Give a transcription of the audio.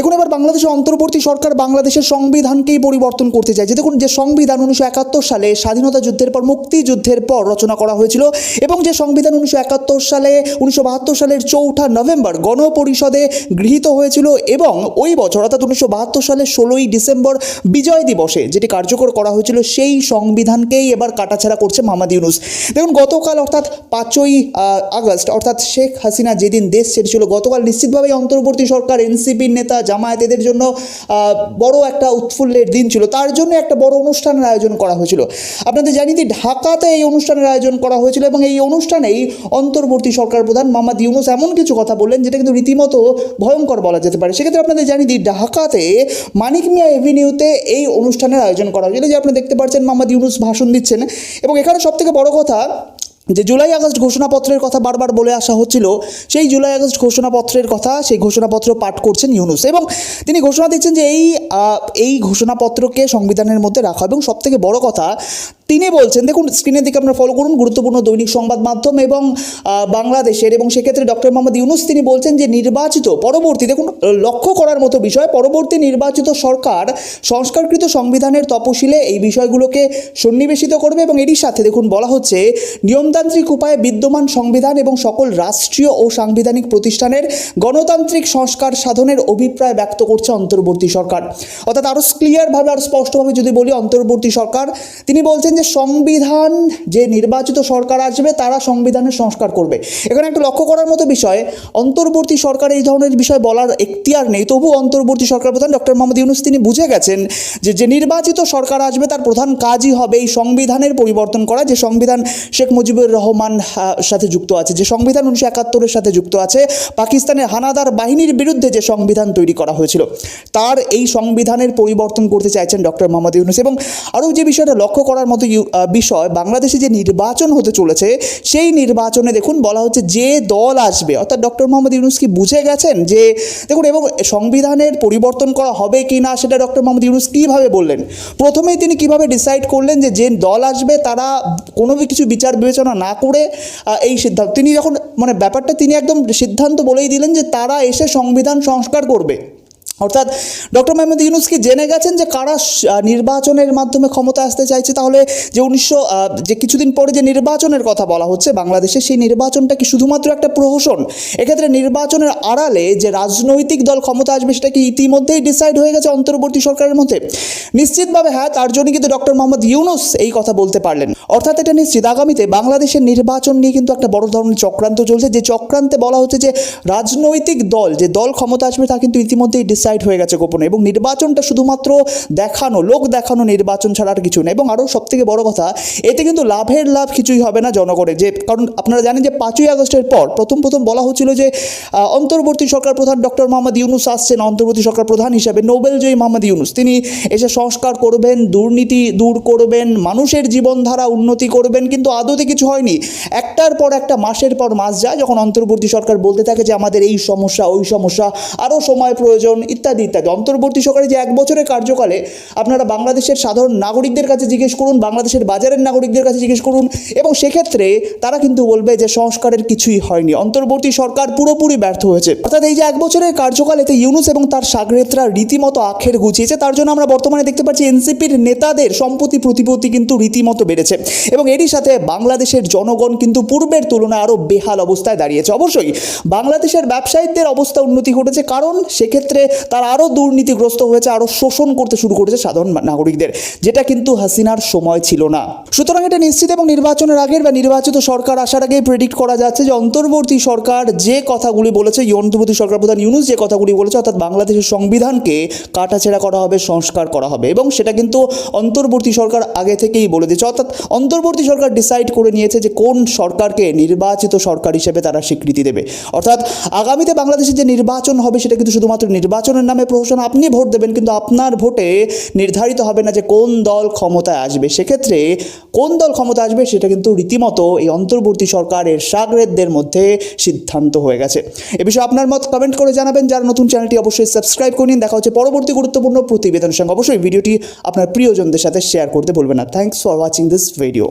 দেখুন এবার বাংলাদেশের অন্তর্বর্তী সরকার বাংলাদেশের সংবিধানকেই পরিবর্তন করতে চাইছে। দেখুন যে সংবিধান উনিশশো একাত্তর সালে স্বাধীনতা যুদ্ধের পর, মুক্তিযুদ্ধের পর রচনা করা হয়েছিল এবং যে সংবিধান উনিশশো একাত্তর সালে, উনিশশো বাহাত্তর সালের চৌঠা নভেম্বর গণপরিষদে গৃহীত হয়েছিল এবং ওই বছর, অর্থাৎ উনিশশো বাহাত্তর ষোলোই ডিসেম্বর বিজয় দিবসে যেটি কার্যকর করা হয়েছিল, সেই সংবিধানকেই এবার কাটাছাড়া করছে মোহাম্মদ ইউনুস। দেখুন গতকাল, অর্থাৎ পাঁচই আগস্ট, অর্থাৎ শেখ হাসিনা যেদিন দেশ ছেড়েছিল, গতকাল নিশ্চিতভাবেই অন্তর্বর্তী সরকার, এনসিপির নেতা জামায়াত এদের জন্য বড় একটা উৎফুল্লের দিন ছিল। তার জন্য একটা বড় অনুষ্ঠানের আয়োজন করা হয়েছিল। আপনাদের জানি যে ঢাকাতে এই অনুষ্ঠানের আয়োজন করা হয়েছিল এবং এই অনুষ্ঠানেই অন্তর্বর্তী সরকার প্রধান মোহাম্মদ ইউনুস এমন কিছু কথা বললেন, যেটা কিন্তু রীতিমতো ভয়ঙ্কর বলা যেতে পারে। সেক্ষেত্রে আপনাদের জানি দিই, ঢাকাতে মানিক মিয়া এভিনিউতে এই অনুষ্ঠানের আয়োজন করা হয়েছিল। যে আপনি দেখতে পাচ্ছেন, মোহাম্মদ ইউনুস ভাষণ দিচ্ছেন। এবং এখানে সবথেকে বড় কথা যে জুলাই আগস্ট ঘোষণাপত্রের কথা বারবার বলে আসা হচ্ছিল, সেই জুলাই আগস্ট ঘোষণাপত্রের কথা সেই ঘোষণাপত্র পাঠ করছেন ইউনুস এবং তিনি ঘোষণা দিচ্ছেন যে এই এই ঘোষণাপত্রকে সংবিধানের মধ্যে রাখা এবং সবথেকে বড় কথা তিনি বলছেন, দেখুন, স্ক্রিনের দিকে আপনারা ফলো করুন, গুরুত্বপূর্ণ দৈনিক সংবাদ মাধ্যম এবং বাংলাদেশের এবং সেক্ষেত্রে ডক্টর মোহাম্মদ ইউনুস তিনি বলছেন যে, নির্বাচিত পরবর্তী, দেখুন, লক্ষ্য করার মতো বিষয়, পরবর্তী নির্বাচিত সরকার সংস্কারকৃত সংবিধানের তপশিলে এই বিষয়গুলোকে সন্নিবেশিত করবে এবং এরই সাথে, দেখুন, বলা হচ্ছে, নিয়মতান্ত্রিক উপায়ে বিদ্যমান সংবিধান এবং সকল রাষ্ট্রীয় ও সাংবিধানিক প্রতিষ্ঠানের গণতান্ত্রিক সংস্কার সাধনের অভিপ্রায় ব্যক্ত করছে অন্তর্বর্তী সরকার। অর্থাৎ আরও ক্লিয়ারভাবে আরও স্পষ্টভাবে যদি বলি, অন্তর্বর্তী সরকার, তিনি বলছেন যে সংবিধান যে নির্বাচিত সরকার আসবে, তারা সংবিধানের সংস্কার করবে। এখানে একটা লক্ষ্য করার মতো বিষয়, অন্তর্বর্তী সরকার এই ধরনের বিষয় বলার এখতিয়ার নেই। তবু অন্তর্বর্তী সরকার প্রধান ডক্টর মোহাম্মদ ইউনুস, তিনি বুঝে গেছেন যে যে নির্বাচিত সরকার আসবে, তার প্রধান কাজই হবে এই সংবিধানের পরিবর্তন করা। যে সংবিধান শেখ মুজিবুর রহমান সাথে যুক্ত আছে, যে সংবিধান উনিশশো একাত্তরের সাথে যুক্ত আছে, পাকিস্তানের হানাদার বাহিনীর বিরুদ্ধে যে সংবিধান তৈরি করা হয়েছিল, তার এই সংবিধানের পরিবর্তন করতে চাইছেন ডক্টর মোহাম্মদ ইউনুস। এবং আরও যে বিষয়টা লক্ষ্য করার মতো বিষয় বাংলাদেশে যে নির্বাচন হতে চলেছে, সেই নির্বাচনে দেখুন বলা হচ্ছে যে দল আসবে, অর্থাৎ ডক্টর মোহাম্মদ ইউনুস কি বুঝে গেছেন যে, দেখুন এবং সংবিধানের পরিবর্তন করা হবে কি না সেটা ডক্টর মোহাম্মদ ইউনুস কীভাবে বললেন? প্রথমেই তিনি কীভাবে ডিসাইড করলেন যে যে দল আসবে তারা কোনো কিছু বিচার বিবেচনা না করে এই সিদ্ধান্ত তিনি যখন মানে ব্যাপারটা তিনি একদম সিদ্ধান্ত বলেই দিলেন যে তারা এসে সংবিধান সংস্কার করবে। অর্থাৎ ডক্টর মোহাম্মদ ইউনুস কি জেনে গেছেন যে কারা নির্বাচনের মাধ্যমে ক্ষমতা আসতে চাইছে, তাহলে যে উনিশশো যে কিছুদিন পরে যে নির্বাচনের কথা বলা হচ্ছে বাংলাদেশে, সেই নির্বাচনটা কি শুধুমাত্র একটা প্রহসন? এক্ষেত্রে নির্বাচনের আড়ালে যে রাজনৈতিক দল ক্ষমতা আসবে, সেটা কি ইতিমধ্যেই ডিসাইড হয়ে গেছে অন্তর্বর্তী সরকারের মধ্যে? নিশ্চিতভাবে হ্যাঁ তার জন্য কিন্তু ডক্টর মোহাম্মদ ইউনুস এই কথা বলতে পারলেন। অর্থাৎ এটা নিশ্চিত, আগামীতে বাংলাদেশের নির্বাচন নিয়ে কিন্তু একটা বড় ধরনের চক্রান্ত চলছে। যে চক্রান্তে বলা হচ্ছে যে রাজনৈতিক দল, যে দল ক্ষমতা আসবে, তা কিন্তু ইতিমধ্যেই ডিসাইড হয়ে গেছে গোপনে এবং নির্বাচনটা শুধুমাত্র দেখানো, লোক দেখানো নির্বাচন ছাড়া আর কিছু না এবং আরও সবথেকে বড় কথা, এতে কিন্তু লাভের লাভ কিছুই হবে না জনগণের। যে, কারণ আপনারা জানেন যে পাঁচই আগস্টের পর প্রথম প্রথম বলা হচ্ছিল যে অন্তর্বর্তী সরকার প্রধান ডক্টর মোহাম্মদ ইউনুস আসছেন, অন্তর্বর্তী সরকার প্রধান হিসেবে নোবেলজয়ী মোহাম্মদ ইউনুস। তিনি এসে সংস্কার করবেন, দুর্নীতি দূর করবেন, মানুষের জীবনধারা উন্নতি করবেন, কিন্তু আদতে কিছু হয়নি। একটার পর একটা, মাসের পর মাস যায়, যখন অন্তর্বর্তী সরকার বলতে থাকে যে, আমাদের এই সমস্যা, ওই সমস্যা, আরও সময় প্রয়োজন ইত্যাদি ইত্যাদি। অন্তর্বর্তী সরকারের যে এক বছরের কার্যকালে আপনারা বাংলাদেশের সাধারণ নাগরিকদের কাছে জিজ্ঞেস করুন, বাংলাদেশের বাজারের নাগরিকদের কাছে জিজ্ঞেস করুন এবং সেক্ষেত্রে তারা কিন্তু বলবে যে সংস্কারের কিছুই হয়নি। অন্তর্বর্তী সরকার পুরোপুরি ব্যর্থ হয়েছে। অর্থাৎ এই যে এক বছরের কার্যকাল এতে ইউনুস এবং তার সাগরেতরা রীতিমতো আখের গুছিয়েছে, তার জন্য আমরা বর্তমানে দেখতে পাচ্ছি এনসিপির নেতাদের সম্পত্তি প্রতিপত্তি কিন্তু রীতিমতো বেড়েছে এবং এরই সাথে বাংলাদেশের জনগণ কিন্তু পূর্বের তুলনায় আরও বেহাল অবস্থায় দাঁড়িয়েছে। অবশ্যই বাংলাদেশের ব্যবসায়ীদের অবস্থা উন্নতি ঘটেছে, কারণ সেক্ষেত্রে তারা আরও দুর্নীতিগ্রস্ত হয়েছে আরও শোষণ করতে শুরু করেছে সাধারণ নাগরিকদের, যেটা কিন্তু হাসিনার সময় ছিল না। সুতরাং এটা নিশ্চিত এবং নির্বাচনের আগের বা নির্বাচিত সরকার আসার আগেই প্রেডিক্ট করা যাচ্ছে যে অন্তর্বর্তী সরকার যে কথাগুলি বলেছে, অন্তর্বর্তী সরকার প্রধান ইউনুস যে কথাগুলি বলেছে, অর্থাৎ বাংলাদেশের সংবিধানকে কাটাছেড়া করা হবে, সংস্কার করা হবে এবং সেটা কিন্তু অন্তর্বর্তী সরকার আগে থেকেই বলে দিয়েছে। অর্থাৎ অন্তর্বর্তী সরকার ডিসাইড করে নিয়েছে যে কোন সরকারকে নির্বাচিত সরকার হিসেবে তারা স্বীকৃতি দেবে। অর্থাৎ আগামীতে বাংলাদেশে যে নির্বাচন হবে, সেটা কিন্তু শুধুমাত্র নির্বাচনের নামে প্রহসন আপনি ভোট দেবেন, কিন্তু আপনার ভোটে নির্ধারিত হবে না যে কোন দল ক্ষমতায় আসবে। সেক্ষেত্রে কোন দল ক্ষমতা আসবে সেটা কিন্তু রীতিমতো এই অন্তর্বর্তী সরকারের সাগরেদদের মধ্যে সিদ্ধান্ত হয়ে গেছে। এ বিষয়ে আপনার মত কমেন্ট করে জানাবেন। যারা নতুন চ্যানেলটি অবশ্যই সাবস্ক্রাইব করে নিন। দেখা হচ্ছে পরবর্তী গুরুত্বপূর্ণ প্রতিবেদনের সঙ্গে অবশ্যই ভিডিওটি আপনার প্রিয়জনদের সাথে শেয়ার করতে ভুলবেন না। Thanks for watching this video